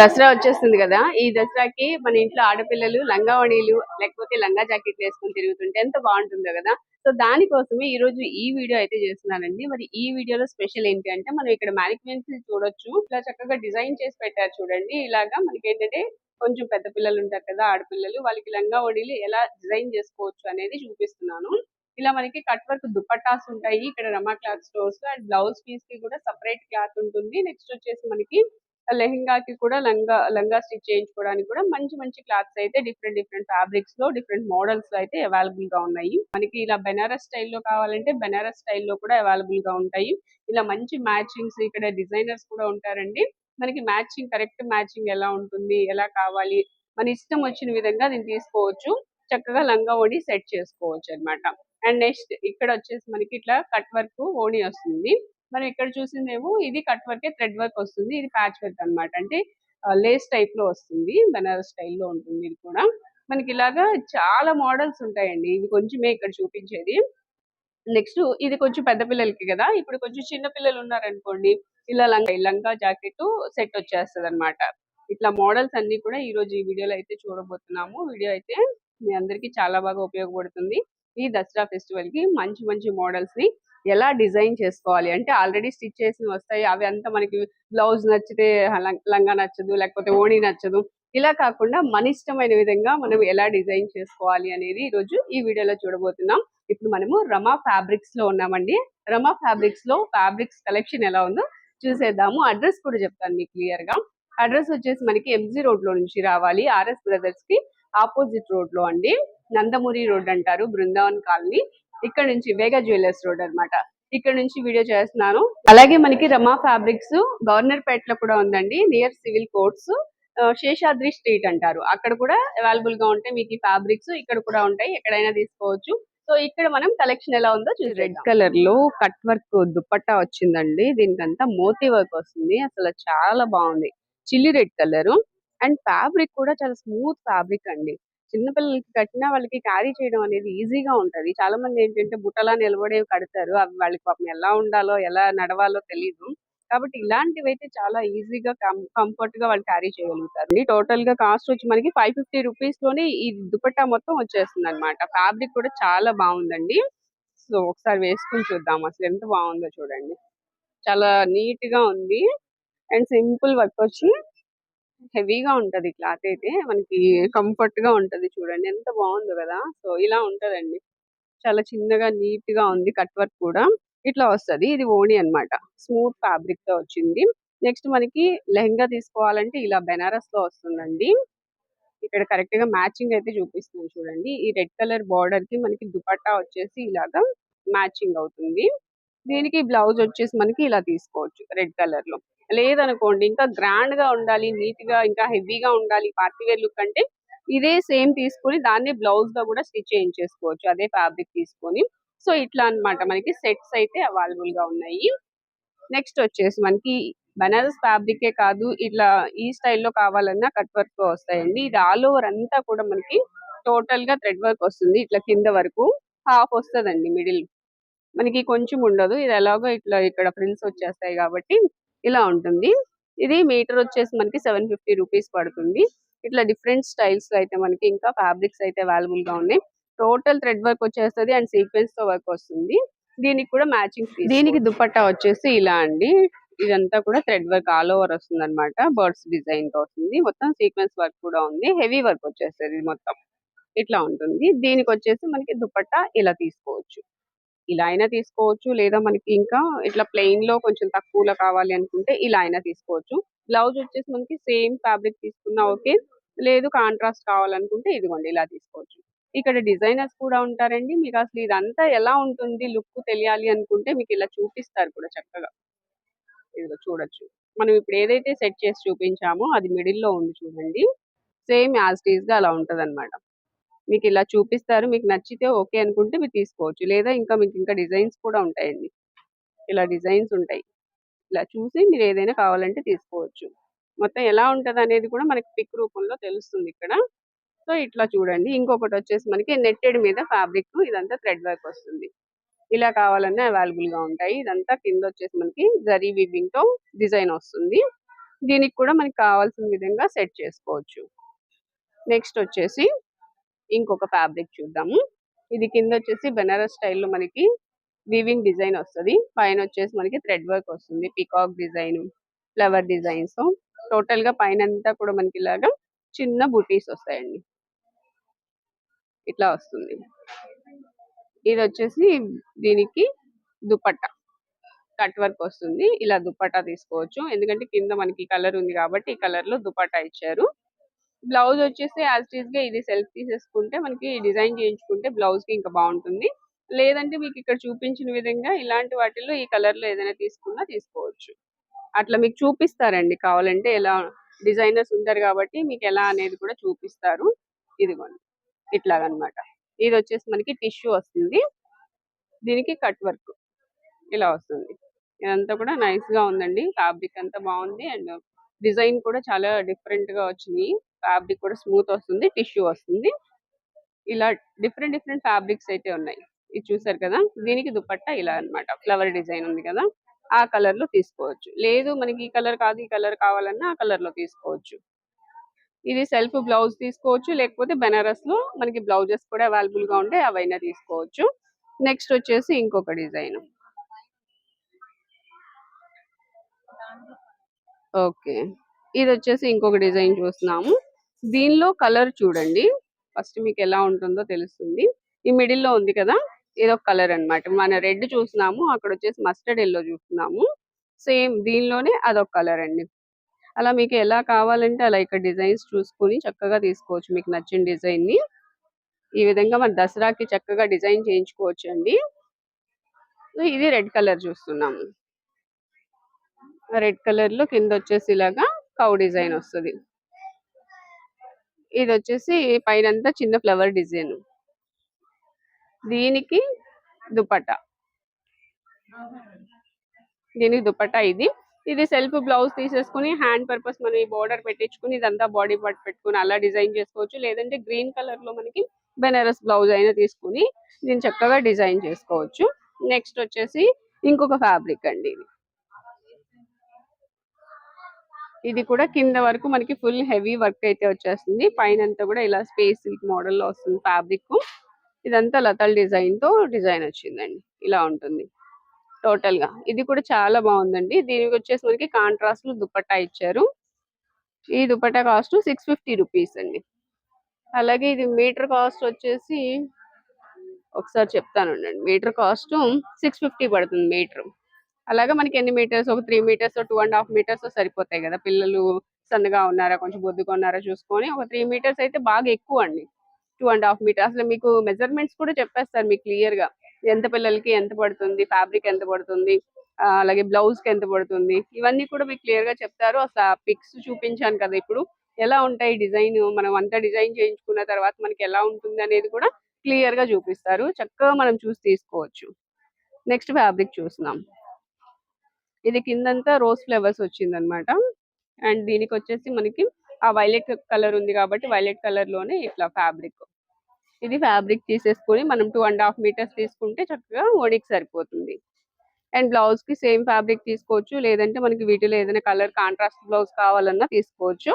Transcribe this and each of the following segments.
దసరా వచ్చేస్తుంది కదా. ఈ దసరాకి మన ఇంట్లో ఆడపిల్లలు లంగావణీలు లేకపోతే లంగా జాకెట్లు వేసుకొని తిరుగుతుంటే ఎంత బాగుంటుందో కదా. సో దానికోసమే ఈ రోజు ఈ వీడియో అయితే చేస్తున్నానండి. మరి ఈ వీడియోలో స్పెషల్ ఏంటి అంటే మనం ఇక్కడ మ్యానిక్వెన్స్ చూడొచ్చు. ఇలా చక్కగా డిజైన్ చేసి పెట్టారు చూడండి. ఇలాగా మనకి ఏంటంటే కొంచెం పెద్ద పిల్లలు ఉంటారు కదా ఆడపిల్లలు. వాళ్ళకి లంగా వడీలు ఎలా డిజైన్ చేసుకోవచ్చు అనేది చూపిస్తున్నాను. ఇలా మనకి కట్ వర్క్ దుపట్టాస్ ఉంటాయి. ఇక్కడ Rama cloth stores and blouse పీస్కి కూడా సపరేట్ క్లాత్ ఉంటుంది. నెక్స్ట్ వచ్చేసి మనకి లెహెంగాకి కూడా లంగా లంగా స్టిచ్ చేయించుకోవడానికి కూడా మంచి మంచి క్లాత్స్ అయితే డిఫరెంట్ డిఫరెంట్ ఫ్యాబ్రిక్స్లో డిఫరెంట్ మోడల్స్లో అయితే అవైలబుల్గా ఉన్నాయి. మనకి ఇలా బెనారస్ స్టైల్లో కావాలంటే బెనారస్ స్టైల్లో కూడా అవైలబుల్గా ఉంటాయి. ఇలా మంచి మ్యాచింగ్స్ ఇక్కడ డిజైనర్స్ కూడా ఉంటారండి. మనకి మ్యాచింగ్ కరెక్ట్ మ్యాచింగ్ ఎలా ఉంటుంది ఎలా కావాలి మన ఇష్టం వచ్చిన విధంగా దీన్ని తీసుకోవచ్చు. చక్కగా లంగా ఓణి సెట్ చేసుకోవచ్చు అన్నమాట. అండ్ నెక్స్ట్ ఇక్కడ వచ్చేసి మనకి ఇట్లా కట్ వర్క్ ఓణి వస్తుంది. మనం ఇక్కడ చూసిందేమో ఇది కట్ వర్క్ థ్రెడ్ వర్క్ వస్తుంది. ఇది ప్యాచ్ వర్క్ అన్నమాట. అంటే లేస్ టైప్లో వస్తుంది. బనారస్ స్టైల్లో ఉంటుంది ఇది కూడా. మనకి ఇలాగా చాలా మోడల్స్ ఉంటాయండి. ఇది కొంచెమే ఇక్కడ చూపించేది. నెక్స్ట్ ఇది కొంచెం పెద్ద పిల్లలకి కదా. ఇప్పుడు కొంచెం చిన్న పిల్లలు ఉన్నారనుకోండి ఇలా లంగా లంగా జాకెట్ సెట్ వచ్చేస్తుంది అనమాట ఇట్లా మోడల్స్ అన్ని కూడా ఈ రోజు ఈ వీడియోలో అయితే చూడబోతున్నాము. వీడియో అయితే మీ అందరికీ చాలా బాగా ఉపయోగపడుతుంది. ఈ దసరా ఫెస్టివల్కి మంచి మంచి మోడల్స్ని ఎలా డిజైన్ చేసుకోవాలి? అంటే ఆల్రెడీ స్టిచ్ చేసి వస్తాయి. అవి అంతా మనకి బ్లౌజ్ నచ్చితే లం- లంగా నచ్చదు లేకపోతే ఓణి నచ్చదు. ఇలా కాకుండా మన ఇష్టమైన విధంగా మనం ఎలా డిజైన్ చేసుకోవాలి అనేది ఈరోజు ఈ వీడియోలో చూడబోతున్నాం. ఇప్పుడు మనము రమా ఫ్యాబ్రిక్స్లో ఉన్నామండి. రమా ఫ్యాబ్రిక్స్లో ఫ్యాబ్రిక్స్ కలెక్షన్ ఎలా ఉందో చూసేద్దాము. అడ్రస్ కూడా చెప్తాను మీకు క్లియర్గా. అడ్రస్ వచ్చేసి మనకి ఎంజీ రోడ్లో నుంచి రావాలి. ఆర్ఎస్ బ్రదర్స్కి ఆపోజిట్ రోడ్లో అండి. నందమూరి రోడ్ అంటారు బృందావన్ కాలనీ. ఇక్కడ నుంచి వేగా జ్యువెలర్స్ రోడ్ అన్నమాట. ఇక్కడ నుంచి వీడియో చేస్తున్నాను. అలాగే మనకి రమా ఫ్యాబ్రిక్స్ గవర్నర్ పేటలో కూడా ఉందండి. Near civil courts Seshadri street అంటారు. అక్కడ కూడా అవైలబుల్గా ఉంటాయి మీకు ఈ ఫ్యాబ్రిక్స్ ఇక్కడ కూడా ఉంటాయి. ఎక్కడైనా తీసుకోవచ్చు. సో ఇక్కడ మనం కలెక్షన్ ఎలా ఉందో చూసి రెడ్ కలర్లో కట్ వర్క్ దుపట్టా వచ్చిందండి. దీనికంతా మోతీ వర్క్ వస్తుంది. అసలు చాలా బాగుంది. Chilli red colour and fabric కూడా చాలా స్మూత్ ఫ్యాబ్రిక్ అండి. చిన్నపిల్లలకి కట్టినా వాళ్ళకి క్యారీ చేయడం అనేది ఈజీగా ఉంటది. చాలా మంది ఏంటంటే బుట్టలా నిలబడేవి కడతారు. అవి వాళ్ళకి పాపం ఎలా ఉండాలో ఎలా నడవాలో తెలియదు కాబట్టి ఇలాంటివి అయితే చాలా ఈజీగా కంఫర్ట్గా వాళ్ళు క్యారీ చేయగలుగుతారు. టోటల్గా కాస్ట్ వచ్చి మనకి ఫైవ్ ఫిఫ్టీ రూపీస్లోనే ఈ దుపట్టా మొత్తం వచ్చేస్తుంది అనమాట ఫ్యాబ్రిక్ కూడా చాలా బాగుందండి. సో ఒకసారి వేసుకుని చూద్దాం అసలు ఎంత బాగుందో చూడండి. చాలా నీట్గా ఉంది. అండ్ సింపుల్ వర్క్ వచ్చి హెవీగా ఉంటది క్లాత్ అయితే. మనకి కంఫర్ట్గా ఉంటది చూడండి. ఎంత బాగుందో కదా! సో ఇలా ఉంటదండి. చాలా చిన్నగా నీట్గా ఉంది కట్ వర్క్ కూడా. ఇట్లా వస్తది. ఇది ఓణి అన్నమాట. స్మూత్ ఫ్యాబ్రిక్తో వచ్చింది. నెక్స్ట్ మనకి లెహంగా తీసుకోవాలంటే ఇలా బెనారస్లో వస్తుందండి. ఇక్కడ కరెక్ట్గా మ్యాచింగ్ అయితే చూపిస్తుంది చూడండి. ఈ రెడ్ కలర్ బార్డర్కి మనకి దుపట్టా వచ్చేసి ఇలాగా మ్యాచింగ్ అవుతుంది. దీనికి బ్లౌజ్ వచ్చేసి మనకి ఇలా తీసుకోవచ్చు రెడ్ కలర్లో లేదనుకోండి ఇంకా గ్రాండ్గా ఉండాలి నీట్గా ఇంకా హెవీగా ఉండాలి పార్టీ వేర్ లుక్ అంటే ఇదే సేమ్ తీసుకొని దాన్ని బ్లౌజ్గా కూడా స్టిచ్ చేయించేసుకోవచ్చు అదే ఫ్యాబ్రిక్ తీసుకొని. సో ఇట్లా అన్నమాట. మనకి సెట్స్ అయితే అవైలబుల్గా ఉన్నాయి. నెక్స్ట్ వచ్చేసి మనకి బనారస్ ఫ్యాబ్రిక్ ఏ కాదు ఇట్లా ఈ స్టైల్లో కావాలన్నా కట్ వర్క్ వస్తాయండి. ఇది ఆల్ ఓవర్ అంతా కూడా మనకి టోటల్గా థ్రెడ్ వర్క్ వస్తుంది ఇట్లా కింద వరకు. హాఫ్ వస్తదండి మిడిల్. మనకి కొంచెం ఉండదు. ఇది ఎలాగో ఇట్లా ఇక్కడ ప్రిల్స్ వచ్చేస్తాయి కాబట్టి ఇలా ఉంటుంది. ఇది మీటర్ వచ్చేసి మనకి సెవెన్ ఫిఫ్టీ రూపీస్ పడుతుంది. ఇట్లా డిఫరెంట్ స్టైల్స్లో అయితే మనకి ఇంకా ఫ్యాబ్రిక్స్ అయితే అవైలబుల్గా ఉన్నాయి. టోటల్ థ్రెడ్ వర్క్ వచ్చేస్తది అండ్ సీక్వెన్స్తో వర్క్ వస్తుంది. దీనికి కూడా మ్యాచింగ్ దీనికి దుపట్టా వచ్చేసి ఇలా అండి. ఇదంతా కూడా థ్రెడ్ వర్క్ ఆల్ ఓవర్ వస్తుంది అనమాట బర్డ్స్ డిజైన్తో వస్తుంది. మొత్తం సీక్వెన్స్ వర్క్ కూడా ఉంది. హెవీ వర్క్ వచ్చేస్తుంది ఇది మొత్తం. ఇట్లా ఉంటుంది. దీనికి వచ్చేసి మనకి దుపట్టా ఇలా తీసుకోవచ్చు. ఇలా అయినా తీసుకోవచ్చు. లేదా మనకి ఇంకా ఇట్లా ప్లెయిన్లో కొంచెం తక్కువలో కావాలి అనుకుంటే ఇలా అయినా తీసుకోవచ్చు. బ్లౌజ్ వచ్చేసి మనకి సేమ్ ఫ్యాబ్రిక్ తీసుకున్నా ఓకే. లేదు కాంట్రాస్ట్ కావాలనుకుంటే ఇదిగోండి ఇలా తీసుకోవచ్చు. ఇక్కడ డిజైనర్స్ కూడా ఉంటారండి. మీకు అసలు ఇదంతా ఎలా ఉంటుంది? లుక్ తెలియాలి అనుకుంటే మీకు ఇలా చూపిస్తారు కూడా చక్కగా. ఇదిగో చూడొచ్చు. మనం ఇప్పుడు ఏదైతే సెట్ చేసి చూపించామో అది మిడిల్లో ఉంది చూడండి. సేమ్ యాజ్ టీజ్గా అలా అనమాట మీకు ఇలా చూపిస్తారు మీకు నచ్చితే ఓకే అనుకుంటే మీరు తీసుకోవచ్చు. లేదా ఇంకా మీకు ఇంకా డిజైన్స్ కూడా ఉంటాయండి. ఇలా డిజైన్స్ ఉంటాయి. ఇలా చూసి మీరు ఏదైనా కావాలంటే తీసుకోవచ్చు. మొత్తం ఎలా ఉంటుంది అనేది కూడా మనకి పిక్ రూపంలో తెలుస్తుంది ఇక్కడ. సో ఇట్లా చూడండి. ఇంకొకటి వచ్చేసి మనకి నెట్టెడ్ మీద ఫ్యాబ్రిక్ ఇదంతా థ్రెడ్ వర్క్ వస్తుంది. ఇలా కావాలన్నా అవైలబుల్గా ఉంటాయి. ఇదంతా కింద వచ్చేసి మనకి జరీ వీవింగ్తో డిజైన్ వస్తుంది. దీనికి కూడా మనకి కావాల్సిన విధంగా సెట్ చేసుకోవచ్చు. నెక్స్ట్ వచ్చేసి ఇంకొక ఫ్యాబ్రిక్ చూద్దాము. ఇది కింద వచ్చేసి బెనారస్ స్టైల్లో మనకి వీవింగ్ డిజైన్ వస్తుంది. పైన వచ్చేసి మనకి థ్రెడ్ వర్క్ వస్తుంది. పికాక్ డిజైన్ ఫ్లవర్ డిజైన్స్ టోటల్గా పైన అంతా కూడా మనకి ఇలాగా చిన్న బుటీస్ వస్తాయండి. ఇట్లా వస్తుంది. ఇది వచ్చేసి దీనికి దుపట్టా. కట్ వర్క్ వస్తుంది. ఇలా దుపట్టా తీసుకోవచ్చు. ఎందుకంటే కింద మనకి కలర్ ఉంది కాబట్టి ఈ కలర్లో దుపట్టా ఇచ్చారు. బ్లౌజ్ వచ్చేసి యాజ్ టీజ్గా ఇది సెల్ఫ్ తీసేసుకుంటే మనకి డిజైన్ చేయించుకుంటే బ్లౌజ్కి ఇంకా బాగుంటుంది. లేదంటే మీకు ఇక్కడ చూపించిన విధంగా ఇలాంటి వాటిల్లో ఈ కలర్లో ఏదైనా తీసుకున్నా తీసుకోవచ్చు. అట్లా మీకు చూపిస్తారండి కావాలంటే ఎలా డిజైనర్స్ ఉంటారు కాబట్టి మీకు ఎలా అనేది కూడా చూపిస్తారు. ఇదిగోండి. ఇట్లాగనమాట. ఇది వచ్చేసి మనకి టిష్యూ వస్తుంది. దీనికి కట్ వర్క్ ఇలా వస్తుంది. ఇదంతా కూడా నైస్గా ఉందండి. ఫ్యాబ్రిక్ అంతా బాగుంది అండ్ డిజైన్ కూడా చాలా డిఫరెంట్గా వచ్చింది ఫ్యాబ్రిక్ కూడా స్మూత్ వస్తుంది టిష్యూ వస్తుంది. ఇలా డిఫరెంట్ డిఫరెంట్ ఫ్యాబ్రిక్స్ అయితే ఉన్నాయి. ఇది చూసారు కదా? దీనికి దుపట్టా ఇలా అన్నమాట. ఫ్లవర్ డిజైన్ ఉంది కదా? ఆ కలర్లో తీసుకోవచ్చు. లేదు మనకి ఈ కలర్ కాదు ఈ కలర్ కావాలన్నా ఆ కలర్లో తీసుకోవచ్చు. ఇది సెల్ఫ్ బ్లౌజ్ తీసుకోవచ్చు లేకపోతే బెనారస్లో మనకి బ్లౌజెస్ కూడా అవైలబుల్గా ఉంటాయి అవైనా తీసుకోవచ్చు. నెక్స్ట్ వచ్చేసి ఇంకొక డిజైన్. ఓకే. ఇది వచ్చేసి ఇంకొక డిజైన్ చూస్తున్నాము. దీనిలో కలర్ చూడండి. ఫస్ట్ మీకు ఎలా ఉంటుందో తెలుస్తుంది. ఈ మిడిల్లో ఉంది కదా ఇది ఒక కలర్ అన్నమాట. మన రెడ్ చూస్తున్నాము అక్కడ వచ్చేసి మస్టర్డ్ ఎల్లో చూస్తున్నాము. సేమ్ దీనిలోనే అదొక కలర్ అండి. అలా మీకు ఎలా కావాలంటే అలా ఇక్కడ డిజైన్స్ చూసుకొని చక్కగా తీసుకోవచ్చు మీకు నచ్చిన డిజైన్ని ఈ విధంగా మన దసరాకి చక్కగా డిజైన్ చేయించుకోవచ్చు అండి. ఇది రెడ్ కలర్ చూస్తున్నాము. రెడ్ కలర్లో కింద వచ్చేసి ఇలాగా కౌ డిజైన్ వస్తుంది. ఇది వచ్చేసి పైనంతా చిన్న ఫ్లవర్ డిజైన్. దీనికి దుపట్టా. దీనికి దుపట్టా ఇది. ఇది సెల్ఫ్ బ్లౌజ్ తీసేసుకుని హ్యాండ్ పర్పస్ మనం ఈ బోర్డర్ పెట్టించుకుని ఇదంతా బాడీ పార్ట్ పెట్టుకుని అలా డిజైన్ చేసుకోవచ్చు. లేదంటే గ్రీన్ కలర్లో మనకి బెనారస్ బ్లౌజ్ అయినా తీసుకుని దీన్ని చక్కగా డిజైన్ చేసుకోవచ్చు. నెక్స్ట్ వచ్చేసి ఇంకొక ఫ్యాబ్రిక్ అండి ఇది. ఇది కూడా కింద వరకు మనకి ఫుల్ హెవీ వర్క్ అయితే వచ్చేస్తుంది. పైన అంతా కూడా ఇలా స్పేస్ సిల్క్ మోడల్లో వస్తుంది ఫ్యాబ్రిక్ ఇదంతా లతల్ డిజైన్తో డిజైన్ వచ్చిందండి. ఇలా ఉంటుంది. టోటల్గా. ఇది కూడా చాలా బాగుందండి. దీనికి వచ్చేసి మనకి కాంట్రాస్ట్లో దుపట్టా ఇచ్చారు. ఈ dupatta cost six fifty rupees అండి. అలాగే ఇది మీటర్ కాస్ట్ వచ్చేసి ఒకసారి చెప్తాను మీటర్ కాస్ట్ సిక్స్ ఫిఫ్టీ పడుతుంది మీటర్ అలాగే మనకి ఎన్ని మీటర్స్? ఒక three metres two and half metres సరిపోతాయి కదా. పిల్లలు సన్నగా ఉన్నారా కొంచెం బొద్దుగా ఉన్నారా చూసుకొని ఒక త్రీ మీటర్స్ అయితే బాగా ఎక్కువ అండి. Two and half metre. అసలు మీకు మెజర్మెంట్స్ కూడా చెప్పేస్తారు మీకు క్లియర్గా. ఎంత పిల్లలకి ఎంత పడుతుంది ఫ్యాబ్రిక్ ఎంత పడుతుంది అలాగే బ్లౌజ్కి ఎంత పడుతుంది. ఇవన్నీ కూడా మీకు క్లియర్గా చెప్తారు. అసలు పిక్స్ చూపించాను కదా ఇప్పుడు. ఎలా ఉంటాయి డిజైన్? మనం అంతా డిజైన్ చేయించుకున్న తర్వాత మనకి ఎలా ఉంటుంది అనేది కూడా క్లియర్గా చూపిస్తారు. చక్కగా మనం చూసి తీసుకోవచ్చు. నెక్స్ట్ ఫ్యాబ్రిక్ చూస్తున్నాం. ఇది కిందంతా రోజ్ ఫ్లవర్స్ వచ్చింది అనమాట అండ్ దీనికి వచ్చేసి మనకి ఆ వైలెట్ కలర్ ఉంది కాబట్టి వైలెట్ కలర్లోనే ఇట్లా ఫ్యాబ్రిక్. ఇది ఫ్యాబ్రిక్ తీసేసుకొని మనం టూ అండ్ హాఫ్ మీటర్స్ తీసుకుంటే చక్కగా ఒడికి సరిపోతుంది. అండ్ బ్లౌజ్కి సేమ్ ఫ్యాబ్రిక్ తీసుకోవచ్చు. లేదంటే మనకి వీటిలో ఏదైనా కలర్ కాంట్రాస్ట్ బ్లౌజ్ కావాలన్నా తీసుకోవచ్చు.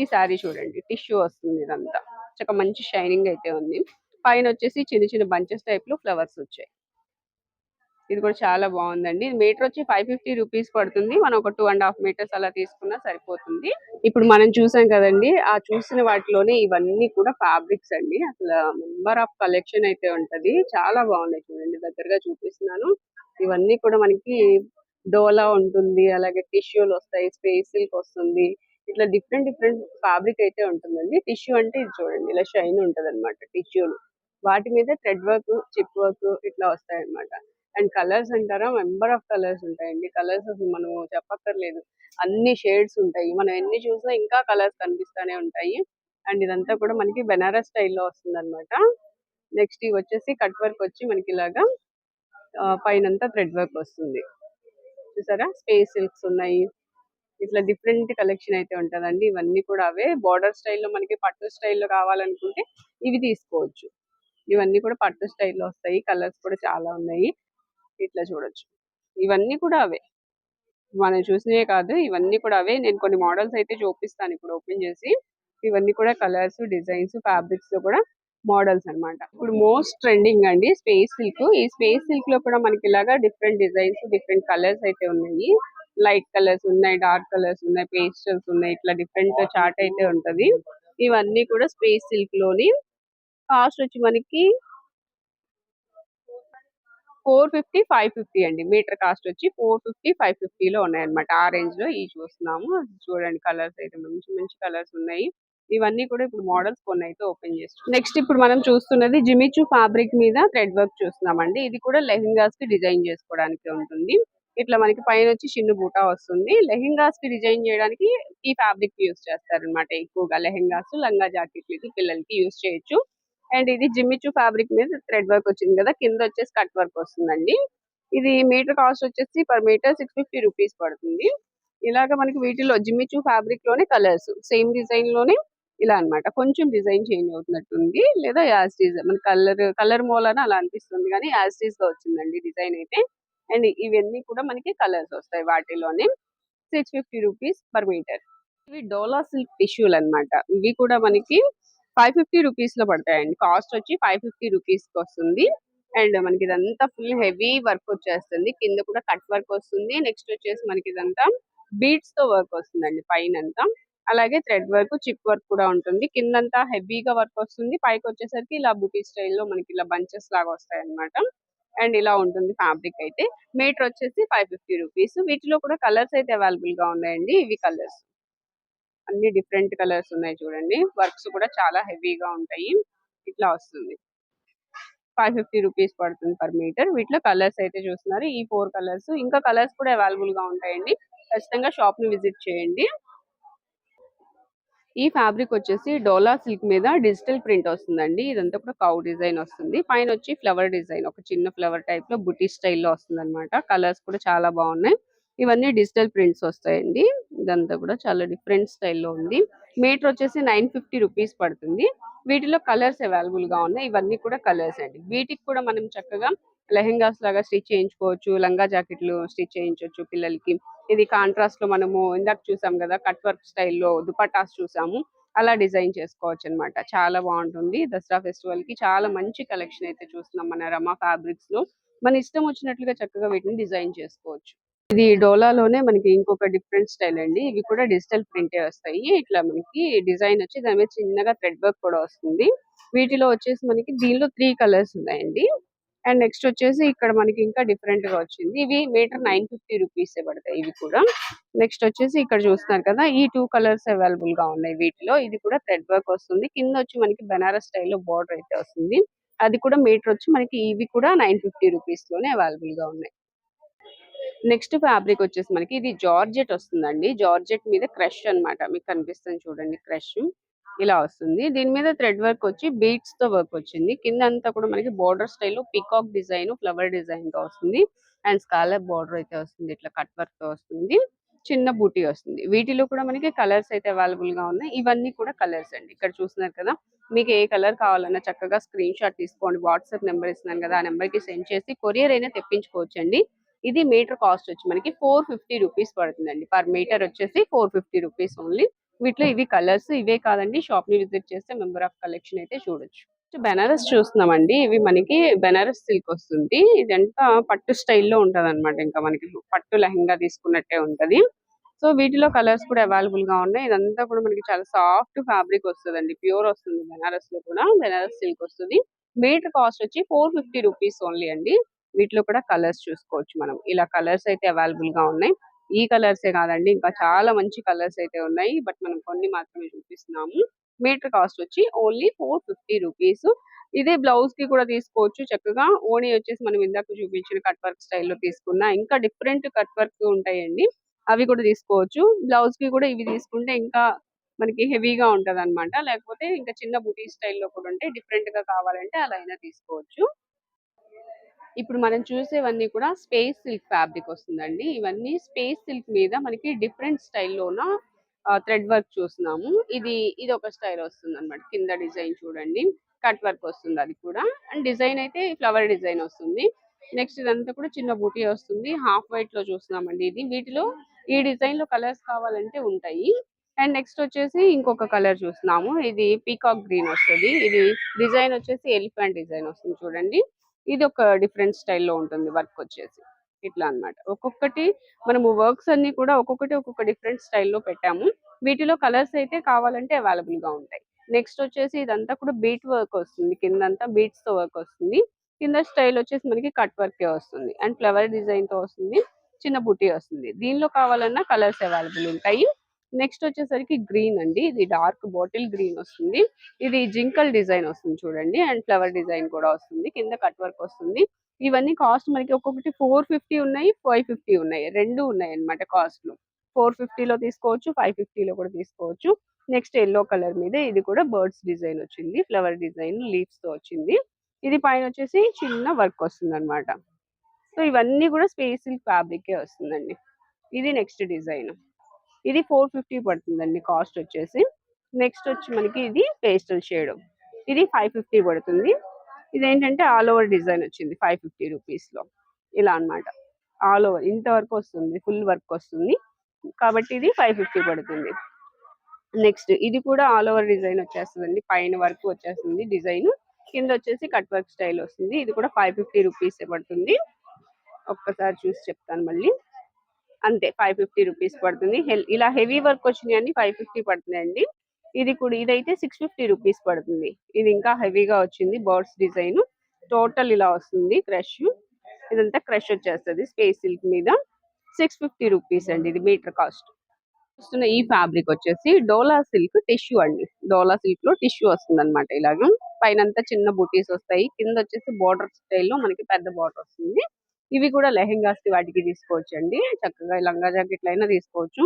ఈ శారీ చూడండి టిష్యూ వస్తుంది ఇదంతా. చక్కగా మంచి షైనింగ్ అయితే ఉంది. పైన వచ్చేసి చిన్న చిన్న బంచెస్ టైప్లో ఫ్లవర్స్ వచ్చాయి. ఇది కూడా చాలా బాగుందండి. మీటర్ వచ్చి ఫైవ్ ఫిఫ్టీ రూపీస్ పడుతుంది. మనం ఒక టూ అండ్ హాఫ్ మీటర్స్ అలా తీసుకున్నా సరిపోతుంది. ఇప్పుడు మనం చూసాం కదండి ఆ చూసిన వాటిలోనే ఇవన్నీ కూడా ఫ్యాబ్రిక్స్ అండి. అసలు మెంబర్ ఆఫ్ కలెక్షన్ అయితే ఉంటది. చాలా బాగున్నాయి చూడండి దగ్గరగా చూపిస్తున్నాను. ఇవన్నీ కూడా మనకి డోలా ఉంటుంది అలాగే టిష్యూలు వస్తాయి స్పేస్ సిల్క్ వస్తుంది. ఇట్లా డిఫరెంట్ డిఫరెంట్ ఫ్యాబ్రిక్ అయితే ఉంటుందండి. టిష్యూ అంటే ఇది చూడండి ఇలా షైన్ ఉంటుంది అనమాట టిష్యూలు. వాటి మీద థ్రెడ్ వర్క్ చిప్ వర్క్ ఇట్లా వస్తాయి అనమాట అండ్ కలర్స్ అంటారా? మెంబర్ ఆఫ్ కలర్స్ ఉంటాయండి. కలర్స్ అసలు మనం చెప్పక్కర్లేదు. అన్ని షేడ్స్ ఉంటాయి. మనం ఎన్ని చూసినా ఇంకా కలర్స్ కనిపిస్తానే ఉంటాయి. అండ్ ఇదంతా కూడా మనకి బెనారస్ స్టైల్లో వస్తుంది అనమాట నెక్స్ట్ ఇవి వచ్చేసి కట్ వర్క్ వచ్చి మనకి ఇలాగా పైన పైనంతా థ్రెడ్ వర్క్ వస్తుంది. చూసారా? స్పేస్ సిల్క్స్ ఉన్నాయి. ఇట్లా డిఫరెంట్ కలెక్షన్ అయితే ఉంటదండి. ఇవన్నీ కూడా అవే. బార్డర్ స్టైల్లో మనకి పట్టు స్టైల్లో కావాలనుకుంటే ఇవి తీసుకోవచ్చు. ఇవన్నీ కూడా పట్టు స్టైల్లో వస్తాయి. కలర్స్ కూడా చాలా ఉన్నాయి. ఇట్లా చూడొచ్చు. ఇవన్నీ కూడా అవే. మనం చూసినవే కాదు ఇవన్నీ కూడా అవే. నేను కొన్ని మోడల్స్ అయితే చూపిస్తాను ఇప్పుడు ఓపెన్ చేసి. ఇవన్నీ కూడా కలర్స్ డిజైన్స్ ఫ్యాబ్రిక్స్లో కూడా మోడల్స్ అన్నమాట. ఇప్పుడు మోస్ట్ ట్రెండింగ్ అండి స్పేస్ సిల్క్. ఈ స్పేస్ సిల్క్లో కూడా మనకి ఇలాగా డిఫరెంట్ డిజైన్స్ డిఫరెంట్ కలర్స్ అయితే ఉన్నాయి. లైట్ కలర్స్ ఉన్నాయి డార్క్ కలర్స్ ఉన్నాయి పేస్టల్స్ ఉన్నాయి ఇట్లా డిఫరెంట్ చార్ట్ అయితే ఉంటది. ఇవన్నీ కూడా స్పేస్ సిల్క్లోని కాస్ట్ వచ్చి మనకి ఫోర్ ఫిఫ్టీ ఫైవ్ ఫిఫ్టీ అండి. మీటర్ కాస్ట్ వచ్చి ఫోర్ ఫిఫ్టీ ఫైవ్ ఫిఫ్టీ లో ఉన్నాయన్నమాట. ఆ రేంజ్లో ఈ చూస్తున్నాము. చూడండి కలర్స్ అయితే మంచి మంచి కలర్స్ ఉన్నాయి. ఇవన్నీ కూడా ఇప్పుడు మోడల్స్ కొన్ని అయితే ఓపెన్ చేస్తున్నాం. నెక్స్ట్ ఇప్పుడు మనం చూస్తున్నది జిమిచు ఫ్యాబ్రిక్ మీద థ్రెడ్ వర్క్ చూస్తున్నామండి. ఇది కూడా లెహెంగాస్కి డిజైన్ చేసుకోవడానికి ఉంటుంది. ఇట్లా మనకి పైన వచ్చి చిన్న బూటా వస్తుంది. లెహెంగాస్కి డిజైన్ చేయడానికి ఈ ఫ్యాబ్రిక్ యూస్ చేస్తారనమాట ఎక్కువగా. లెహింగాస్ లంగా జాకెట్లకి పిల్లలకి యూస్ చేయొచ్చు. అండ్ ఇది జిమ్మిచు ఫ్యాబ్రిక్ మీద థ్రెడ్ వర్క్ వచ్చింది కదా కింద వచ్చేసి కట్ వర్క్ వస్తుందండి. ఇది మీటర్ కాస్ట్ వచ్చేసి per metre six fifty rupees పడుతుంది. ఇలాగ మనకి వీటిలో జిమ్మిచు ఫ్యాబ్రిక్లోనే కలర్స్ సేమ్ డిజైన్లోనే ఇలా అన్నమాట. కొంచెం డిజైన్ చేంజ్ అవుతున్నట్టుంది. లేదా యాస్టీజ్ మన కలర్ కలర్ మూలన అలా అనిపిస్తుంది కానీ యాస్టీజ్గా వచ్చిందండి డిజైన్ అయితే. అండ్ ఇవన్నీ కూడా మనకి కలర్స్ వస్తాయి వాటిలోనే. Six fifty rupees per metre. ఇవి డోలా సిల్క్ టిష్యూలు అన్నమాట. ఇవి కూడా మనకి ఫైవ్ ఫిఫ్టీ రూపీస్లో పడతాయండి కాస్ట్ వచ్చి ఫైవ్ ఫిఫ్టీ రూపీస్కి వస్తుంది అండ్ మనకి ఇదంతా ఫుల్ హెవీ వర్క్ వచ్చేస్తుంది. కింద కూడా కట్ వర్క్ వస్తుంది. నెక్స్ట్ వచ్చేసి మనకి ఇదంతా బీట్స్తో వర్క్ వస్తుందండి పైన అంతా. అలాగే థ్రెడ్ వర్క్ చిప్ వర్క్ కూడా ఉంటుంది. కిందంతా హెవీగా వర్క్ వస్తుంది. పైకి వచ్చేసరికి ఇలా బుటీ స్టైల్లో మనకి ఇలా బంచెస్ లాగా వస్తాయి అనమాట అండ్ ఇలా ఉంటుంది ఫ్యాబ్రిక్ అయితే. మీటర్ వచ్చేసి ఫైవ్ ఫిఫ్టీ రూపీస్. వీటిలో కూడా కలర్స్ అయితే అవైలబుల్గా ఉన్నాయండి. ఇవి కలర్స్. అన్ని డిఫరెంట్ కలర్స్ ఉన్నాయి చూడండి. వర్క్స్ కూడా చాలా హెవీగా ఉంటాయి. ఇట్లా వస్తుంది. ఫైవ్ ఫిఫ్టీ రూపీస్ పడుతుంది పర్ మీటర్. వీటిలో కలర్స్ అయితే చూస్తున్నారు. ఈ ఫోర్ కలర్స్. ఇంకా కలర్స్ కూడా అవైలబుల్గా ఉంటాయండి. ఖచ్చితంగా షాప్ని విజిట్ చేయండి. ఈ ఫ్యాబ్రిక్ వచ్చేసి డోలా సిల్క్ మీద డిజిటల్ ప్రింట్ వస్తుందండి. ఇదంతా కూడా కౌ డిజైన్ వస్తుంది. పైన వచ్చి ఫ్లవర్ డిజైన్. ఒక చిన్న ఫ్లవర్ టైప్లో బుటీ స్టైల్లో వస్తుంది అనమాట కలర్స్ కూడా చాలా బాగున్నాయి. ఇవన్నీ డిజిటల్ ప్రింట్స్ వస్తాయండి. ఇదంతా కూడా చాలా డిఫరెంట్ స్టైల్లో ఉంది. మీటర్ వచ్చేసి నైన్ ఫిఫ్టీ రూపీస్ పడుతుంది. వీటిలో కలర్స్ అవైలబుల్గా ఉన్నాయి. ఇవన్నీ కూడా కలర్స్ అండి. వీటికి కూడా మనం చక్కగా లెహెంగాస్ లాగా స్టిచ్ చేయించుకోవచ్చు లంగా జాకెట్లు స్టిచ్ చేయించవచ్చు పిల్లలకి. ఇది కాంట్రాస్ట్లో మనము ఇందాక చూసాం కదా కట్ వర్క్ స్టైల్లో దుపటాస్ చూసాము. అలా డిజైన్ చేసుకోవచ్చు అన్నమాట చాలా బాగుంటుంది. దసరా ఫెస్టివల్కి చాలా మంచి కలెక్షన్ అయితే చూస్తున్నాం మన రమా ఫ్యాబ్రిక్స్లో మన ఇష్టం వచ్చినట్లుగా చక్కగా వీటిని డిజైన్ చేసుకోవచ్చు. ఇది డోలాలోనే మనకి ఇంకొక డిఫరెంట్ స్టైల్ అండి. ఇవి కూడా డిజిటల్ ప్రింటే వస్తాయి. ఇట్లా మనకి డిజైన్ వచ్చి దాని మీద చిన్నగా థ్రెడ్ వర్క్ కూడా వస్తుంది. వీటిలో వచ్చేసి మనకి దీనిలో త్రీ కలర్స్ ఉన్నాయండి. అండ్ నెక్స్ట్ వచ్చేసి ఇక్కడ మనకి ఇంకా డిఫరెంట్గా వచ్చింది. ఇవి మీటర్ నైన్ ఫిఫ్టీ రూపీస్ పడతాయి ఇవి కూడా. నెక్స్ట్ వచ్చేసి ఇక్కడ చూస్తున్నారు కదా ఈ టూ కలర్స్ అవైలబుల్గా ఉన్నాయి వీటిలో. ఇది కూడా థ్రెడ్ వర్క్ వస్తుంది. కింద వచ్చి మనకి బెనారస్ స్టైల్లో బార్డర్ అయితే వస్తుంది. అది కూడా మీటర్ వచ్చి మనకి ఇవి కూడా నైన్ ఫిఫ్టీ రూపీస్లోనే అవైలబుల్గా ఉన్నాయి. నెక్స్ట్ ఫ్యాబ్రిక్ వచ్చేసి మనకి ఇది జార్జెట్ వస్తుందండి. జార్జెట్ మీద క్రష్ అన్నమాట. మీకు కనిపిస్తుంది చూడండి క్రష్. ఇలా వస్తుంది. దీని మీద థ్రెడ్ వర్క్ వచ్చి బీట్స్తో వర్క్ వచ్చింది. కింద అంతా కూడా మనకి బోర్డర్ స్టైల్ పికాక్ డిజైన్ ఫ్లవర్ డిజైన్తో వస్తుంది. అండ్ స్కాలర్ బోర్డర్ అయితే వస్తుంది. ఇట్లా కట్ వర్క్తో వస్తుంది. చిన్న బూటీ వస్తుంది. వీటిలో కూడా మనకి కలర్స్ అయితే అవైలబుల్గా ఉన్నాయి. ఇవన్నీ కూడా కలర్స్ అండి. ఇక్కడ చూస్తున్నారు కదా మీకు ఏ కలర్ కావాలన్నా చక్కగా స్క్రీన్ షాట్ తీసుకోండి. వాట్సాప్ నెంబర్ ఇస్తున్నాను కదా ఆ నెంబర్కి సెండ్ చేసి కొరియర్ అయినా తెప్పించుకోవచ్చండి. ఇది మీటర్ కాస్ట్ వచ్చి మనకి ఫోర్ ఫిఫ్టీ రూపీస్ పడుతుందండి. పర్ మీటర్ వచ్చేసి ఫోర్ ఫిఫ్టీ రూపీస్ ఓన్లీ. వీటిలో ఇవి కలర్స్ ఇవే కాదండి. షాప్ని విజిట్ చేస్తే మెంబర్ ఆఫ్ కలెక్షన్ అయితే చూడొచ్చు. బెనారస్ చూస్తున్నామండి. ఇవి మనకి బెనారస్ సిల్క్ వస్తుంది. ఇదంతా పట్టు స్టైల్లో ఉంటది అనమాట ఇంకా మనకి పట్టు లెహంగా తీసుకున్నట్టే ఉంటది. సో వీటిలో కలర్స్ కూడా అవైలబుల్గా ఉన్నాయి. ఇదంతా కూడా మనకి చాలా సాఫ్ట్ ఫ్యాబ్రిక్ వస్తుందండి. ప్యూర్ వస్తుంది బెనారస్లో కూడా. బెనారస్ సిల్క్ వస్తుంది. మీటర్ కాస్ట్ వచ్చి ఫోర్ ఫిఫ్టీ రూపీస్ ఓన్లీ అండి. వీటిలో కూడా కలర్స్ చూసుకోవచ్చు మనం. ఇలా కలర్స్ అయితే అవైలబుల్గా ఉన్నాయి. ఈ కలర్స్ ఏ కాదండి ఇంకా చాలా మంచి కలర్స్ అయితే ఉన్నాయి. బట్ మనం కొన్ని మాత్రమే చూపిస్తున్నాము. మీటర్ కాస్ట్ వచ్చి ఓన్లీ ఫోర్ ఫిఫ్టీ రూపీస్. ఇదే బ్లౌజ్కి కూడా తీసుకోవచ్చు. చక్కగా ఓనీ వచ్చేసి మనం ఇందాక చూపించిన కట్ వర్క్ స్టైల్లో తీసుకున్నా ఇంకా డిఫరెంట్ కట్ వర్క్ ఉంటాయండి. అవి కూడా తీసుకోవచ్చు. బ్లౌజ్కి కూడా ఇవి తీసుకుంటే ఇంకా మనకి హెవీగా ఉంటది అనమాట లేకపోతే ఇంకా చిన్న బుటీ స్టైల్లో కూడా ఉంటే డిఫరెంట్గా కావాలంటే అలా అయినా తీసుకోవచ్చు. ఇప్పుడు మనం చూసేవన్నీ కూడా స్పేస్ సిల్క్ ఫ్యాబ్రిక్ వస్తుందండి. ఇవన్నీ స్పేస్ సిల్క్ మీద మనకి డిఫరెంట్ స్టైల్లోన థ్రెడ్ వర్క్ చూస్తున్నాము. ఇది ఇది ఒక స్టైల్ వస్తుంది అనమాట కింద డిజైన్ చూడండి. కట్ వర్క్ వస్తుంది అది కూడా. అండ్ డిజైన్ అయితే ఫ్లవర్ డిజైన్ వస్తుంది. నెక్స్ట్ ఇదంతా కూడా చిన్న బూటీ వస్తుంది. హాఫ్ వైట్లో చూస్తున్నామండి ఇది. వీటిలో ఈ డిజైన్లో కలర్స్ కావాలంటే ఉంటాయి. అండ్ నెక్స్ట్ వచ్చేసి ఇంకొక కలర్ చూస్తున్నాము. ఇది పీకాక్ గ్రీన్ వస్తుంది. ఇది డిజైన్ వచ్చేసి ఎలిఫెంట్ డిజైన్ వస్తుంది చూడండి. ఇది ఒక డిఫరెంట్ స్టైల్లో ఉంటుంది వర్క్ వచ్చేసి ఇట్లా అన్నమాట. ఒక్కొక్కటి మనము వర్క్స్ అన్ని కూడా ఒక్కొక్కటి ఒక్కొక్క డిఫరెంట్ స్టైల్లో పెట్టాము. వీటిలో కలర్స్ అయితే కావాలంటే అవైలబుల్గా ఉంటాయి. నెక్స్ట్ వచ్చేసి ఇదంతా కూడా బీట్ వర్క్ వస్తుంది. కిందంతా బీట్స్తో వర్క్ వస్తుంది. కింద స్టైల్ వచ్చేసి మనకి కట్ వర్క్ వస్తుంది. అండ్ ఫ్లవర్ డిజైన్తో వస్తుంది. చిన్న బుట్టి వస్తుంది. దీనిలో కావాలన్నా కలర్స్ అవైలబుల్ ఉంటాయి. నెక్స్ట్ వచ్చేసరికి గ్రీన్ అండి. ఇది డార్క్ బాటిల్ గ్రీన్ వస్తుంది. ఇది జింకల్ డిజైన్ వస్తుంది చూడండి. అండ్ ఫ్లవర్ డిజైన్ కూడా వస్తుంది. కింద కట్ వర్క్ వస్తుంది. ఇవన్నీ కాస్ట్ మనకి ఒక్కొక్కటి ఫోర్ ఫిఫ్టీ ఉన్నాయి ఫైవ్ ఫిఫ్టీ ఉన్నాయి. రెండు ఉన్నాయి అనమాట కాస్ట్లో. ఫోర్ ఫిఫ్టీలో తీసుకోవచ్చు ఫైవ్ ఫిఫ్టీలో కూడా తీసుకోవచ్చు. నెక్స్ట్ ఎల్లో కలర్ మీద ఇది కూడా బర్డ్స్ డిజైన్ వచ్చింది. ఫ్లవర్ డిజైన్ లీవ్స్తో వచ్చింది. ఇది పైన వచ్చేసి చిన్న వర్క్ వస్తుంది అనమాట సో ఇవన్నీ కూడా స్పేసిల్ సిల్క్ ఫ్యాబ్రిక్ వస్తుందండి. ఇది నెక్స్ట్ డిజైన్. ఇది ఫోర్ ఫిఫ్టీ పడుతుందండి కాస్ట్ వచ్చేసి. నెక్స్ట్ వచ్చి మనకి ఇది పేస్టల్ షేడ్ ఇది ఫైవ్ ఫిఫ్టీ పడుతుంది. ఇది ఏంటంటే ఆల్ ఓవర్ డిజైన్ వచ్చింది ఫైవ్ ఫిఫ్టీ రూపీస్లో. ఇలా అన్నమాట. ఆల్ ఓవర్ ఇంతవరకు వస్తుంది ఫుల్ వర్క్ వస్తుంది. కాబట్టి ఇది ఫైవ్ ఫిఫ్టీ పడుతుంది. నెక్స్ట్ ఇది కూడా ఆల్ ఓవర్ డిజైన్ వచ్చేస్తుందండి. పైన వర్క్ వచ్చేస్తుంది డిజైన్ కింద వచ్చేసి కట్ వర్క్ స్టైల్ వస్తుంది. ఇది కూడా ఫైవ్ ఫిఫ్టీ రూపీస్ పడుతుంది. ఒక్కసారి చూసి చెప్తాను మళ్ళీ. అంతే ఫైవ్ ఫిఫ్టీ రూపీస్ పడుతుంది. హెల్- ఇలా హెవీ వర్క్ వచ్చినాయి అన్ని ఫైవ్ ఫిఫ్టీ పడుతుందండి ఇది కూడా ఇదైతే సిక్స్ ఫిఫ్టీ రూపీస్ పడుతుంది. ఇది ఇంకా హెవీగా వచ్చింది బర్డ్స్ డిజైన్. టోటల్ ఇలా వస్తుంది క్రష్. ఇదంతా క్రష్ వచ్చేస్తుంది స్పేస్ సిల్క్ మీద. సిక్స్ ఫిఫ్టీ రూపీస్ అండి ఇది మీటర్ కాస్ట్. వస్తున్న ఈ ఫ్యాబ్రిక్ వచ్చేసి డోలా సిల్క్ టిష్యూ అండి. డోలా సిల్క్లో టిష్యూ వస్తుంది అనమాట ఇలాగ. పైన అంతా చిన్న బుటీస్ వస్తాయి. కింద వచ్చేసి బార్డర్ స్టైల్లో మనకి పెద్ద బార్డర్ వస్తుంది. ఇవి కూడా లెహెంగాస్ వాటికి తీసుకోవచ్చు అండి చక్కగా లంగా జాకెట్లు అయినా తీసుకోవచ్చు.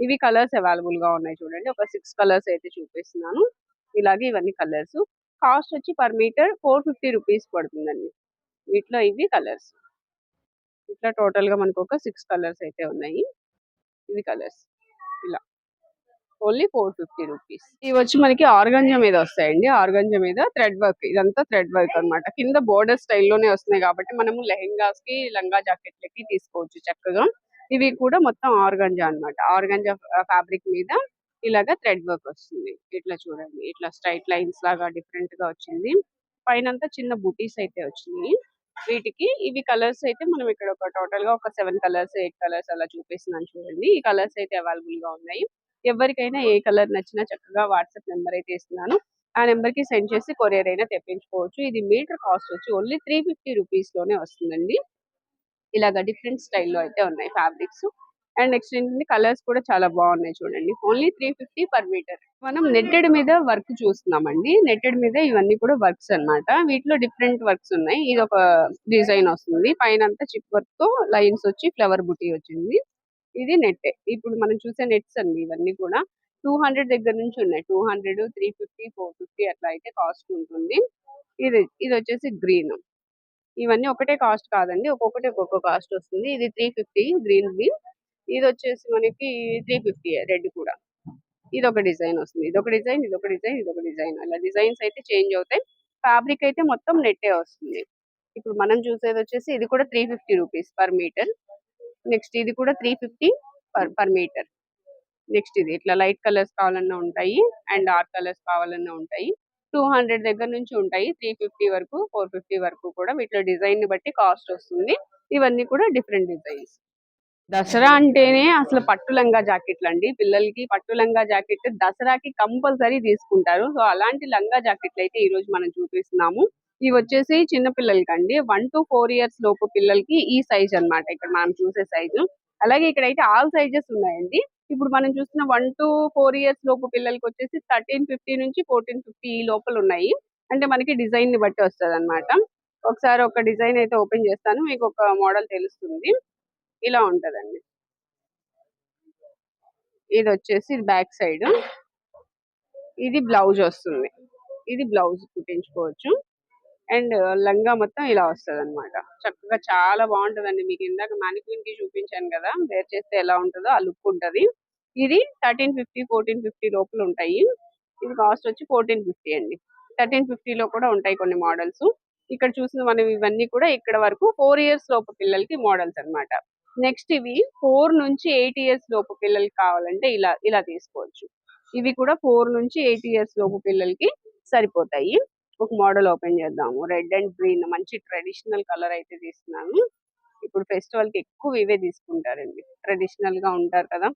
ఇవి కలర్స్ అవైలబుల్గా ఉన్నాయి చూడండి. ఒక సిక్స్ కలర్స్ అయితే చూపిస్తున్నాను. ఇలాగే ఇవన్నీ కలర్స్. కాస్ట్ వచ్చి per metre four fifty rupees పడుతుందండి. వీటిలో ఇవి కలర్స్. ఇట్లా టోటల్గా మనకు ఒక సిక్స్ కలర్స్ అయితే ఉన్నాయి. ఇవి కలర్స్. ఇలా. Only four fifty rupees. ఇవి వచ్చి మనకి ఆర్గంజా మీద వస్తాయండి. ఆర్గంజా మీద థ్రెడ్ వర్క్ ఇదంతా థ్రెడ్ వర్క్ అన్నమాట. కింద బోర్డర్ స్టైల్లోనే వస్తున్నాయి కాబట్టి మనము లెహెంగాస్కి లంగా జాకెట్లకి తీసుకోవచ్చు చక్కగా. ఇవి కూడా మొత్తం ఆర్గంజా అన్నమాట. ఆర్గంజా ఫ్యాబ్రిక్ మీద ఇలాగా థ్రెడ్ వర్క్ వస్తుంది. ఇట్లా చూడండి. ఇట్లా స్ట్రైట్ లైన్స్ లాగా డిఫరెంట్గా వచ్చింది. పైన చిన్న బుటీస్ అయితే వచ్చినాయి. వీటికి ఇవి కలర్స్ అయితే మనం ఇక్కడ ఒక టోటల్గా ఒక సెవెన్ కలర్స్ ఎయిట్ కలర్స్ అలా చూపిస్తున్నాను చూడండి. ఈ కలర్స్ అయితే అవైలబుల్గా ఉన్నాయి. ఎవరికైనా ఏ కలర్ నచ్చినా చక్కగా వాట్సాప్ నెంబర్ అయితే ఇస్తున్నాను. ఆ నెంబర్కి సెండ్ చేసి కొరియర్ అయినా తెప్పించుకోవచ్చు. ఇది మీటర్ కాస్ట్ వచ్చి ఓన్లీ త్రీ ఫిఫ్టీ రూపీస్లోనే వస్తుందండి. ఇలాగ డిఫరెంట్ స్టైల్లో అయితే ఉన్నాయి ఫ్యాబ్రిక్స్. అండ్ నెక్స్ట్ ఏంటంటే కలర్స్ కూడా చాలా బాగున్నాయి చూడండి. Only three fifty per metre. మనం నెట్టెడ్ మీద వర్క్ చూస్తున్నామండి. నెట్టెడ్ మీద ఇవన్నీ కూడా వర్క్స్ అన్నమాట. వీటిలో డిఫరెంట్ వర్క్స్ ఉన్నాయి. ఇది ఒక డిజైన్ వస్తుంది. పైన అంతా చిప్ వర్క్తో లైన్స్ వచ్చి ఫ్లవర్ బుటీ వచ్చింది. ఇది నెట్ ఇప్పుడు మనం చూసే నెట్స్ అండి ఇవన్నీ కూడా. టూ హండ్రెడ్ దగ్గర నుంచి ఉన్నాయి. Two hundred three fifty four fifty అట్లా అయితే కాస్ట్ ఉంటుంది. ఇది ఇది వచ్చేసి గ్రీన్. ఇవన్నీ ఒకటే కాస్ట్ కాదండి. ఒక్కొక్కటి ఒక్కొక్క కాస్ట్ వస్తుంది. ఇది త్రీ ఫిఫ్టీ గ్రీన్ ది. ఇది వచ్చేసి మనకి త్రీ ఫిఫ్టీ రెడ్ కూడా. ఇది ఒక డిజైన్ వస్తుంది. ఇది ఒక డిజైన్ ఇది ఒక డిజైన్ ఇది ఒక డిజైన్. అలా డిజైన్స్ అయితే చేంజ్ అవుతాయి. ఫ్యాబ్రిక్ అయితే మొత్తం నెట్టే వస్తుంది. ఇప్పుడు మనం చూసేది వచ్చేసి ఇది కూడా three fifty rupees per metre. Next ఇది కూడా three fifty per per metre. Next ఇది ఇట్లా లైట్ కలర్స్ కావాలన్నా ఉంటాయి అండ్ డార్క్ కలర్స్ కావాలన్నా ఉంటాయి. టూ హండ్రెడ్ దగ్గర నుంచి ఉంటాయి. త్రీ ఫిఫ్టీ వరకు ఫోర్ ఫిఫ్టీ వరకు కూడా వీటిలో డిజైన్ని బట్టి కాస్ట్ వస్తుంది. ఇవన్నీ కూడా డిఫరెంట్ డిజైన్స్. దసరా అంటేనే అసలు పట్టు లంగా జాకెట్లు అండి. పిల్లలకి పట్టు లంగా జాకెట్ దసరాకి కంపల్సరీ తీసుకుంటారు. సో అలాంటి లంగా జాకెట్లు అయితే ఈ రోజు మనం చూపిస్తున్నాము. ఇవి వచ్చేసి చిన్న పిల్లలకి అండి వన్ టు ఫోర్ ఇయర్స్ లోపు పిల్లలకి ఈ సైజ్ అన్నమాట ఇక్కడ మనం చూసే సైజు. అలాగే ఇక్కడ అయితే ఆల్ సైజెస్ ఉన్నాయండి. ఇప్పుడు మనం చూస్తున్న వన్ టు ఫోర్ ఇయర్స్ లోపు పిల్లలకి వచ్చేసి థర్టీన్ ఫిఫ్టీ నుంచి ఫోర్టీన్ ఫిఫ్టీ ఈ లోపల ఉన్నాయి. అంటే మనకి డిజైన్ని బట్టి వస్తుంది అనమాట ఒకసారి ఒక డిజైన్ అయితే ఓపెన్ చేస్తాను మీకు ఒక మోడల్ తెలుస్తుంది. ఇలా ఉంటదండి. ఇది వచ్చేసి బ్యాక్ సైడ్. ఇది బ్లౌజ్ వస్తుంది. ఇది బ్లౌజ్ కుట్టించుకోవచ్చు. అండ్ లంగా మొత్తం ఇలా వస్తుంది అనమాట చక్కగా చాలా బాగుంటదండి. మీకు ఇందాక మ్యానిక్విన్కి చూపించాను కదా వేర్ చేస్తే ఎలా ఉంటుందో ఆ లుక్ ఉంటది. ఇది థర్టీన్ ఫిఫ్టీ ఫోర్టీన్ ఫిఫ్టీ లోపల ఉంటాయి. ఇది కాస్ట్ వచ్చి ఫోర్టీన్ ఫిఫ్టీ అండి. థర్టీన్ ఫిఫ్టీ లో కూడా ఉంటాయి కొన్ని మోడల్స్. ఇక్కడ చూసిన మనం ఇవన్నీ కూడా ఇక్కడ వరకు ఫోర్ ఇయర్స్ లోపు పిల్లలకి మోడల్స్ అన్నమాట. నెక్స్ట్ ఇవి ఫోర్ నుంచి ఎయిట్ ఇయర్స్ లోపు పిల్లలకి కావాలంటే ఇలా ఇలా తీసుకోవచ్చు. ఇవి కూడా ఫోర్ నుంచి ఎయిట్ ఇయర్స్ లోపు పిల్లలకి సరిపోతాయి. ఒక మోడల్ ఓపెన్ చేద్దాము. రెడ్ అండ్ గ్రీన్ మంచి ట్రెడిషనల్ కలర్ అయితే తీస్తున్నాను ఇప్పుడు ఫెస్టివల్కి ఎక్కువ ఇవే తీసుకుంటారండి. ట్రెడిషనల్గా ఉంటారు కదా.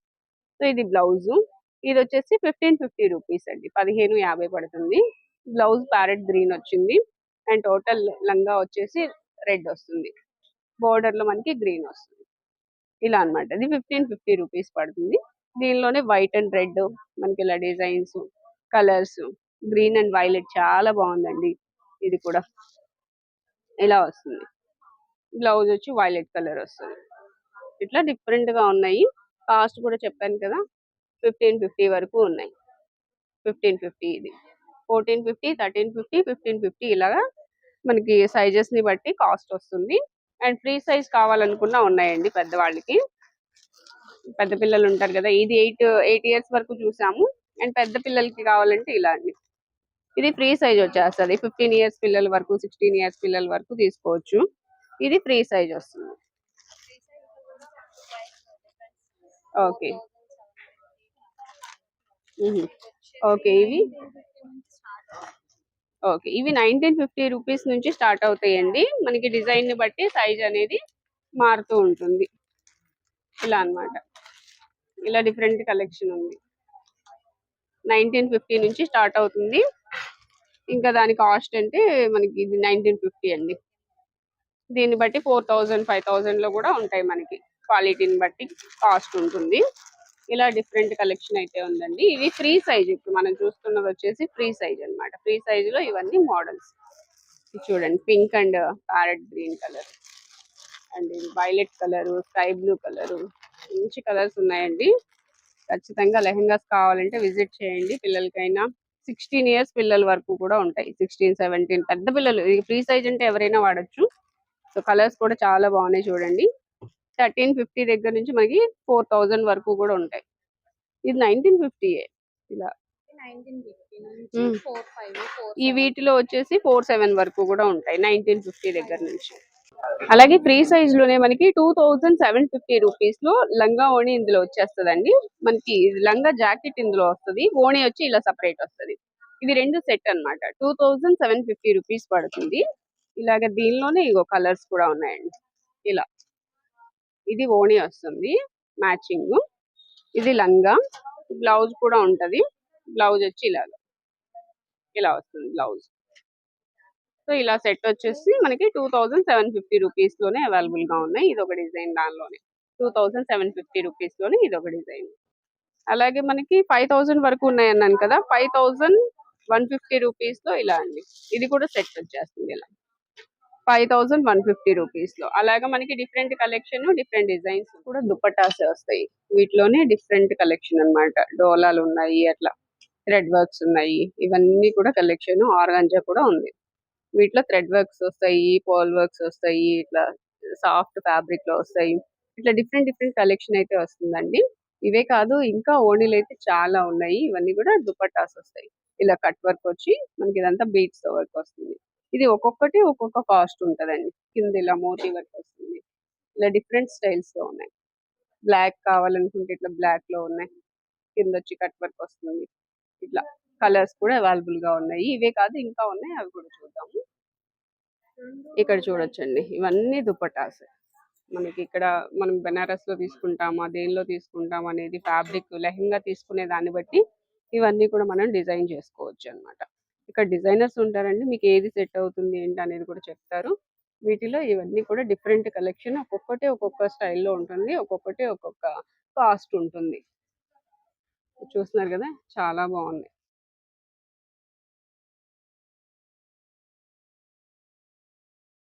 సో ఇది బ్లౌజ్. ఇది వచ్చేసి ఫిఫ్టీన్ ఫిఫ్టీ రూపీస్ అండి. పదిహేను యాభై పడుతుంది. బ్లౌజ్ ప్యారెట్ గ్రీన్ వచ్చింది. అండ్ టోటల్ లంగా వచ్చేసి రెడ్ వస్తుంది. బోర్డర్లో మనకి గ్రీన్ వస్తుంది. ఇలా అన్నమాట. ఇది ఫిఫ్టీన్ ఫిఫ్టీ రూపీస్ పడుతుంది. దీనిలోనే వైట్ అండ్ రెడ్ మనకి ఇలా designs colours green and violet చాలా బాగుందండి. ఇది కూడా. ఇలా వస్తుంది. బ్లౌజ్ వచ్చి వైలెట్ కలర్ వస్తుంది. ఇట్లా డిఫరెంట్గా ఉన్నాయి. కాస్ట్ కూడా చెప్పాను కదా. ఫిఫ్టీన్ ఫిఫ్టీ వరకు ఉన్నాయి. ఫిఫ్టీన్ ఫిఫ్టీ ఇది. Fourteen fifty thirteen fifty fifteen fifty ఇలాగా మనకి సైజెస్ని బట్టి కాస్ట్ వస్తుంది. అండ్ ఫ్రీ సైజ్ కావాలనుకున్నా ఉన్నాయండి పెద్దవాళ్ళకి. పెద్ద పిల్లలు ఉంటారు కదా. ఇది ఎయిట్ ఎయిట్ ఇయర్స్ వరకు చూసాము. అండ్ పెద్ద పిల్లలకి కావాలంటే ఇలా అండి. ఇది ఫ్రీ సైజ్ వచ్చేస్తుంది. ఫిఫ్టీన్ ఇయర్స్ పిల్లల వరకు సిక్స్టీన్ ఇయర్స్ పిల్లల వరకు తీసుకోవచ్చు. ఇది ఫ్రీ సైజ్ వస్తుంది. ఓకే. ఓకే ఇవి? ఓకే ఇవి నైన్టీన్ ఫిఫ్టీ రూపీస్ నుంచి స్టార్ట్ అవుతాయండి. మనకి డిజైన్ని బట్టి సైజ్ అనేది మారుతూ ఉంటుంది. ఇలా అన్నమాట. ఇలా డిఫరెంట్ కలెక్షన్ ఉంది. నైన్టీన్ ఫిఫ్టీ నుంచి స్టార్ట్ అవుతుంది. ఇంకా దాని కాస్ట్ అంటే మనకి ఇది నైన్టీన్ ఫిఫ్టీ అండి. దీన్ని బట్టి ఫోర్ థౌజండ్ ఫైవ్ థౌజండ్లో కూడా ఉంటాయి మనకి. క్వాలిటీని బట్టి కాస్ట్ ఉంటుంది. ఇలా డిఫరెంట్ కలెక్షన్ అయితే ఉందండి. ఇవి ఫ్రీ సైజ్ ఇప్పుడు మనం చూస్తున్నది వచ్చేసి ఫ్రీ సైజ్ అన్నమాట. ఫ్రీ సైజ్లో ఇవన్నీ మోడల్స్. చూడండి pink and parrot green colour. And violet colour sky blue colour. మంచి కలర్స్ ఉన్నాయండి. ఖచ్చితంగా లెహంగాస్ కావాలంటే విజిట్ చేయండి పిల్లలకైనా. సిక్స్టీన్ ఇయర్స్ పిల్లల వరకు కూడా ఉంటాయి. సిక్స్టీన్ సెవెంటీన్ పెద్ద పిల్లలు. ఫ్రీ సైజ్ అంటే ఎవరైనా వాడచ్చు. సో కలర్స్ కూడా చాలా బాగున్నాయి చూడండి. థర్టీన్ ఫిఫ్టీ దగ్గర నుంచి మనకి ఫోర్ థౌజండ్ వరకు కూడా ఉంటాయి. ఇది నైన్టీన్ ఫిఫ్టీ ఇలా. ఈ వీటిలో వచ్చేసి ఫోర్ సెవెన్ వరకు కూడా ఉంటాయి. నైన్టీన్ ఫిఫ్టీ దగ్గర నుంచి. అలాగే ఫ్రీ సైజ్లోనే మనకి టూ థౌజండ్ సెవెన్ ఫిఫ్టీ రూపీస్లో లంగా ఓణి ఇందులో వచ్చేస్తదండి. మనకి లంగా జాకెట్ ఇందులో వస్తది. ఓణి వచ్చి ఇలా సపరేట్ వస్తది. ఇది రెండు సెట్ అన్నమాట. Two thousand seven fifty rupees పడుతుంది. ఇలాగ దీనిలోనే ఇగో కలర్స్ కూడా ఉన్నాయండి. ఇలా. ఇది ఓణి వస్తుంది. మ్యాచింగ్. ఇది లంగా. బ్లౌజ్ కూడా ఉంటది. బ్లౌజ్ వచ్చి ఇలాగ. ఇలా వస్తుంది బ్లౌజ్. సో ఇలా సెట్ వచ్చేసి మనకి టూ థౌజండ్ సెవెన్ ఫిఫ్టీ రూపీస్లోనే అవైలబుల్గా ఉన్నాయి. ఇది ఒక డిజైన్ దానిలోనే. టూ థౌజండ్ సెవెన్ ఫిఫ్టీ రూపీస్లోనే ఇది ఒక డిజైన్. అలాగే మనకి ఫైవ్ థౌజండ్ వరకు ఉన్నాయి అన్నాను కదా ఫైవ్ థౌజండ్ వన్ ఫిఫ్టీ రూపీస్లో ఇలా అండి. ఇది కూడా సెట్ వచ్చేస్తుంది ఇలా. ఫైవ్ థౌజండ్ వన్ ఫిఫ్టీ రూపీస్లో అలాగే మనకి డిఫరెంట్ కలెక్షన్ డిఫరెంట్ డిజైన్స్ కూడా దుప్పటాస్ వస్తాయి. వీటిలోనే డిఫరెంట్ కలెక్షన్ అన్నమాట. డోలాలు ఉన్నాయి అట్లా థ్రెడ్ వర్క్స్ ఉన్నాయి. ఇవన్నీ కూడా కలెక్షన్ ఆర్గాంజా కూడా ఉంది. వీటిలో థ్రెడ్ వర్క్స్ వస్తాయి పోల్ వర్క్స్ వస్తాయి ఇట్లా సాఫ్ట్ ఫ్యాబ్రిక్లో వస్తాయి. ఇట్లా డిఫరెంట్ డిఫరెంట్ కలెక్షన్ అయితే వస్తుందండి. ఇవే కాదు ఇంకా ఓణీలు అయితే చాలా ఉన్నాయి. ఇవన్నీ కూడా దుపట్టాస్ వస్తాయి. ఇలా కట్ వర్క్ వచ్చి మనకి ఇదంతా బీట్స్ వర్క్ వస్తుంది. ఇది ఒక్కొక్కటి ఒక్కొక్క కాస్ట్ ఉంటదండి. కింద ఇలా మోతీ వర్క్ వస్తుంది. ఇలా డిఫరెంట్ స్టైల్స్లో ఉన్నాయి. బ్లాక్ కావాలనుకుంటే ఇట్లా బ్లాక్లో ఉన్నాయి. కింద వచ్చి కట్ వర్క్ వస్తుంది. ఇట్లా కలర్స్ కూడా అవైలబుల్గా ఉన్నాయి. ఇవే కాదు ఇంకా ఉన్నాయి. అవి కూడా చూద్దాము. ఇక్కడ చూడొచ్చండి. ఇవన్నీ దుపటాస్ మనకి ఇక్కడ మనం బెనారస్లో తీసుకుంటామా దేనిలో తీసుకుంటాం అనేది ఫ్యాబ్రిక్ లెహంగా తీసుకునే దాన్ని బట్టి ఇవన్నీ కూడా మనం డిజైన్ చేసుకోవచ్చు అన్నమాట ఇక్కడ డిజైనర్స్ ఉంటారండి. మీకు ఏది సెట్ అవుతుంది ఏంటి అనేది కూడా చెప్తారు. వీటిలో ఇవన్నీ కూడా డిఫరెంట్ కలెక్షన్ ఒక్కొక్కటి ఒక్కొక్క స్టైల్లో ఉంటుంది. ఒక్కొక్కటి ఒక్కొక్క కాస్ట్ ఉంటుంది. చూస్తున్నారు కదా? చాలా బాగుంది.